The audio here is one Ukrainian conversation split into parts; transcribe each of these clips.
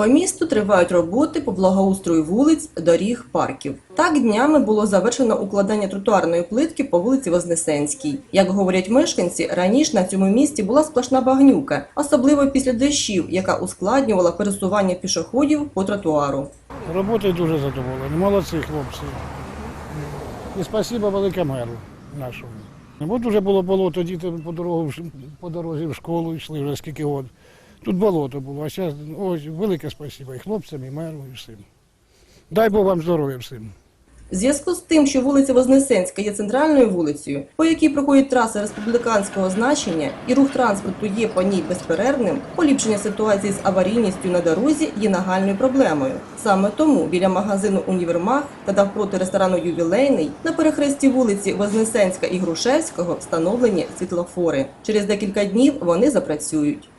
По місту тривають роботи по благоустрою вулиць, доріг, парків. Так днями було завершено укладання тротуарної плитки по вулиці Вознесенській. Як говорять мешканці, раніше на цьому місці була сплошна багнюка, особливо після дощів, яка ускладнювала пересування пішоходів по тротуару. Роботою дуже задоволений. Молодці хлопці. І спасибо велике меру нашому. Бо дуже було болото, діти по, по дорозі в школу йшли вже скільки років. Тут болото було, а зараз ось велике спасибо і хлопцям, і меру, і всім. Дай Бог вам здоров'я всім. Зв'язку з тим, що вулиця Вознесенська є центральною вулицею, по якій проходять траси республіканського значення, і рух транспорту є по ній безперервним, поліпшення ситуації з аварійністю на дорозі є нагальною проблемою. Саме тому біля магазину Універмаг та навпроти ресторану Ювілейний на перехресті вулиці Вознесенська і Грушевського встановлені світлофори. Через декілька днів вони запрацюють.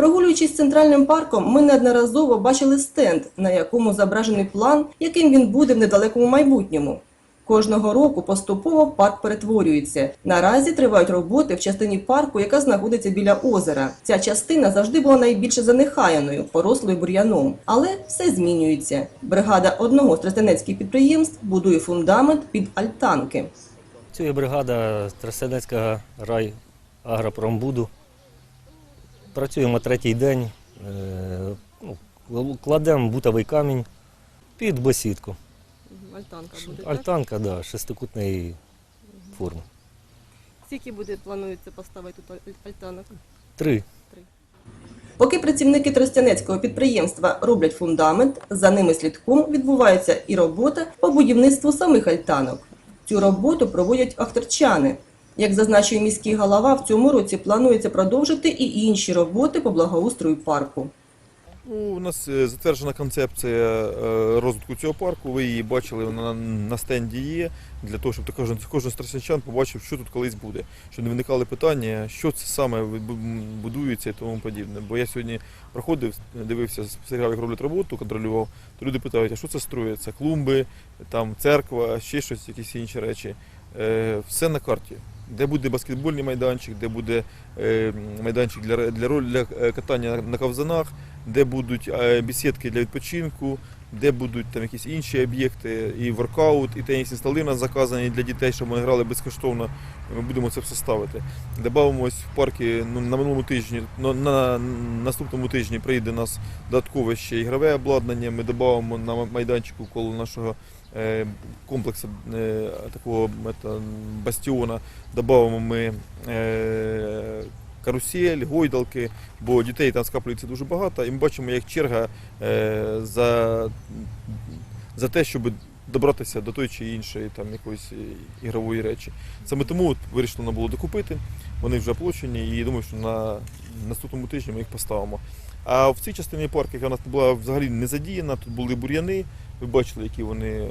Прогулюючись центральним парком, ми неодноразово бачили стенд, на якому зображений план, яким він буде в недалекому майбутньому. Кожного року поступово парк перетворюється. Наразі тривають роботи в частині парку, яка знаходиться біля озера. Ця частина завжди була найбільше занехаяною, порослою бур'яном. Але все змінюється. Бригада одного з тростянецьких підприємств будує фундамент під альтанки. Працює бригада Тростянецького рай агропромбуду. Працюємо третій день. Е, ну, Кладемо бутовий камінь під бесідку. Альтанка буде. Альтанка, да, шестикутної форми. Скільки буде планується поставити тут альтанок? Три. Поки працівники Тростянецького підприємства роблять фундамент, за ними слідком відбувається і робота по будівництву самих альтанок. Цю роботу проводять ахтерчани. Як зазначив міський голова, в цьому році планується продовжити і інші роботи по благоустрою парку. Ну, у нас е, затверджена концепція е, розвитку цього парку. Ви її бачили, вона на стенді є, для того, щоб кожен, кожен страсянчан побачив, що тут колись буде. Щоб не виникали питання, що це саме будується і тому подібне. Бо я сьогодні проходив, дивився, спостерігав, як роблять роботу, контролював, то люди питають, а що це строїться? Клумби, там церква, ще щось, якісь інші речі. Е, Все на карті. Де буде баскетбольний майданчик, де буде е, майданчик для, для, для е, катання на ковзанах, де будуть е, бесідки для відпочинку, де будуть там якісь інші об'єкти, і воркаут, і тенісні столи нас заказані для дітей, щоб вони грали безкоштовно. Ми будемо це все ставити. Добавимо ось в парки ну, на минулому тижні, ну, на наступному тижні прийде у нас додаткове ще ігрове обладнання. Ми додамо на майданчику коло нашого е, комплексу е, такого ета, бастіона. Додамо ми е, карусель, гойдалки, бо дітей там скаплюється дуже багато, і ми бачимо, як черга за, за те, щоб добратися до тої чи іншої там якоїсь ігрової речі. Саме тому от вирішено було докупити. Вони вже оплачені, і думаю, що на наступному тижні ми їх поставимо. А в цій частині парку, яка у нас була взагалі не задіяна, тут були бур'яни. Ви бачили, які вони,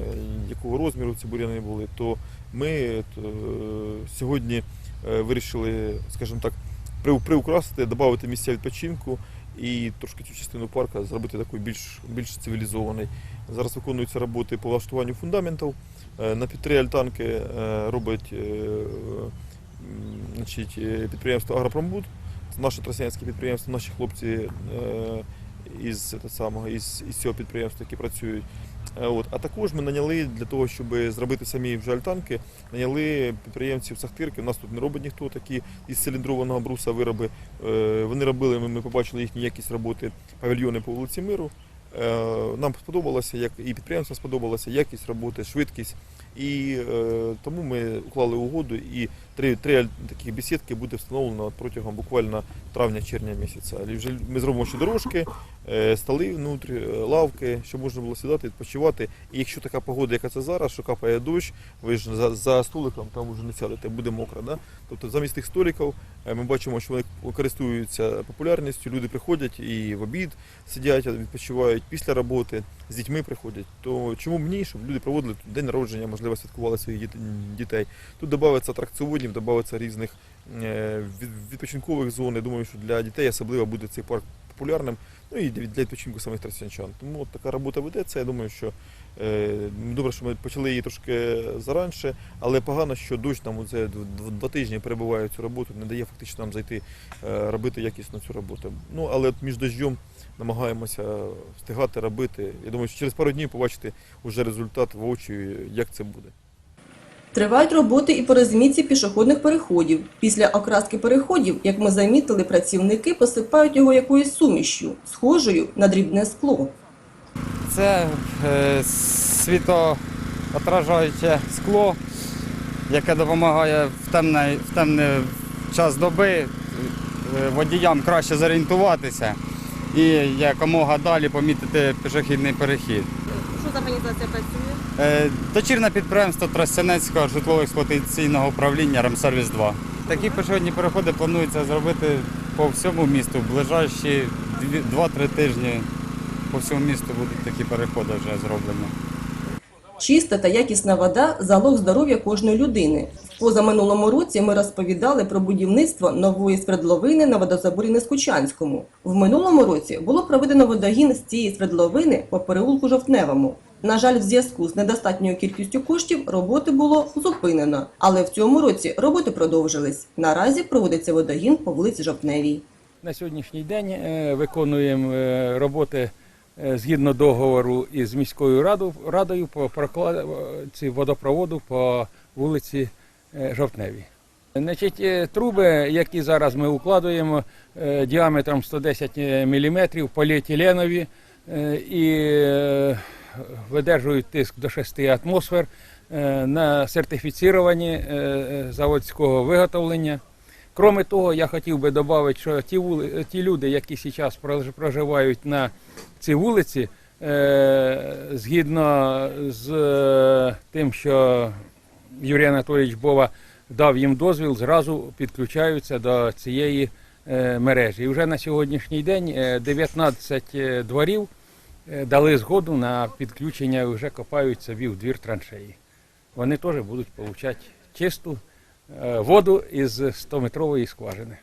якого розміру ці бур'яни були, то ми от, е, сьогодні е, вирішили, скажімо так, при- приукрасити, додати місця відпочинку і трошки цю частину парка зробити такою більш, більш цивілізованою. Зараз виконуються роботи по влаштуванню фундаментів. Е, На під три альтанки робить значить, підприємство Агропромбуд. Це наше тростянське підприємство, наші хлопці із, самого, із, із цього підприємства, які працюють. Е, От. А також ми наняли для того, щоб зробити самі вже альтанки, наняли підприємців сахтирки. У нас тут не робить ніхто такі із циліндрованого бруса вироби. Е, Вони робили, ми, побачили їхню якість роботи павільйони по вулиці Миру. Е, Нам сподобалося, як і підприємцям сподобалося якість роботи, швидкість. І е, тому ми уклали угоду і три, три такі бесідки буде встановлено протягом буквально травня-червня місяця. І вже ми зробимо ще дорожки, е, столи внутрі, е, лавки, щоб можна було сідати, відпочивати. І якщо така погода, яка це зараз, що капає дощ, ви ж за, за столиком там вже не сядете, буде мокро. Да? Тобто замість тих столиків е, ми бачимо, що вони користуються популярністю, люди приходять і в обід сидять, відпочивають після роботи, з дітьми приходять. То чому б ні, щоб люди проводили день народження, можливо, святкували своїх дітей. Тут додається атракціонів, додається різних е, відпочинкових зон. Я думаю, що для дітей особливо буде цей парк популярним. Ну і для відпочинку самих тростянчан. Тому от така робота ведеться. Я думаю, що Е, Добре, що ми почали її трошки заранше, але погано, що дощ нам оце два тижні перебуває цю роботу, не дає фактично нам зайти е, робити якісно цю роботу. Ну але от між дощом намагаємося встигати робити. Я думаю, що через пару днів побачите вже результат в очі, як це буде. Тривають роботи і по розмітці пішохідних переходів. Після окраски переходів, як ми замітили, працівники посипають його якоюсь сумішю, схожою на дрібне скло. Це е, світоотражаюче скло, яке допомагає в темний, в темний час доби е, водіям краще зорієнтуватися і якомога далі помітити пішохідний перехід. Що за організація працює? Е, Дочірне підприємство Тростянецького житлово-експлуатаційного управління Ремсервіс 2. Такі пішохідні переходи планується зробити по всьому місту. В ближайші 2-3 тижні по всьому місту будуть такі переходи вже зроблені. Чиста та якісна вода залог здоров'я кожної людини. В позаминулому році ми розповідали про будівництво нової свердловини на водозаборі Нескучанському. В минулому році було проведено водогін з цієї свердловини по переулку Жовтневому. На жаль, в зв'язку з недостатньою кількістю коштів роботи було зупинено, але в цьому році роботи продовжились. Наразі проводиться водогін по вулиці Жовтневій. На сьогоднішній день е, виконуємо е, роботи згідно договору із міською раду- радою по прокладці водопроводу по вулиці е, Жовтневій. Значить, е, труби, які зараз ми укладуємо е, діаметром 110 мм, поліетиленові е, і е, видержують тиск до 6 атмосфер е, на сертифіціровані е, е, заводського виготовлення. Кроме того, я хотів би додати, що ті, вули, ті люди, які зараз проживають на цій вулиці, е, згідно з е, тим, що Юрій Анатолійович Бова дав їм дозвіл, зразу підключаються до цієї е, мережі. І вже на сьогоднішній день е, 19 е, дворів е, дали згоду на підключення і вже копають собі в двір траншеї. Вони теж будуть отримати чисту е, воду із 100-метрової скважини.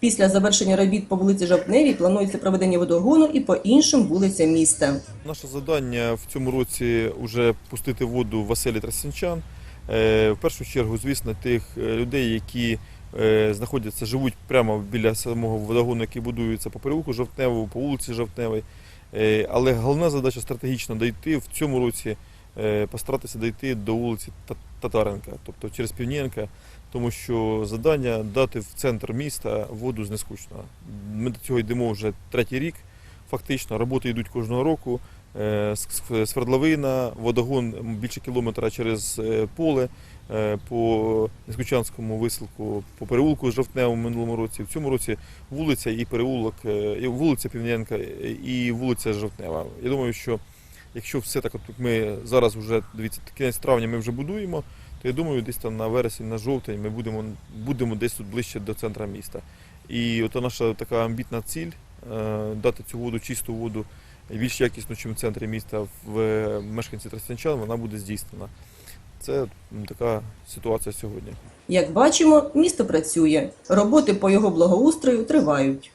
Після завершення робіт по вулиці Жовтневій планується проведення водогону і по іншим вулицям міста. Наше завдання в цьому році вже пустити воду в оселі Тростянчан. Е, В першу чергу, звісно, тих е, людей, які е, знаходяться, живуть прямо біля самого водогону, який будується по переулку Жовтневому, по вулиці Жовтневій. Е, Але головна задача стратегічно дійти в цьому році, е, постаратися дійти до вулиці Та- Татаренка, тобто через Півненка, тому що завдання дати в центр міста воду з Нескучного. Ми до цього йдемо вже третій рік. Фактично, роботи йдуть кожного року. Е, Свердловина, водогон більше кілометра через е, поле е, по Нескучанському висилку, по переулку Жовтневому в минулому році. В цьому році вулиця і переулок, е, вулиця Півненка е, і вулиця Жовтнева. Я думаю, що якщо все так, от ми зараз вже дивіться, кінець травня ми вже будуємо, то я думаю, десь там на вересень, на жовтень ми будемо, будемо десь тут ближче до центра міста. І от наша така амбітна ціль е, дати цю воду, чисту воду більш якісну, ніж в центрі міста в е, мешканці Тростянчан, вона буде здійснена. Це така ситуація сьогодні. Як бачимо, місто працює. Роботи по його благоустрою тривають.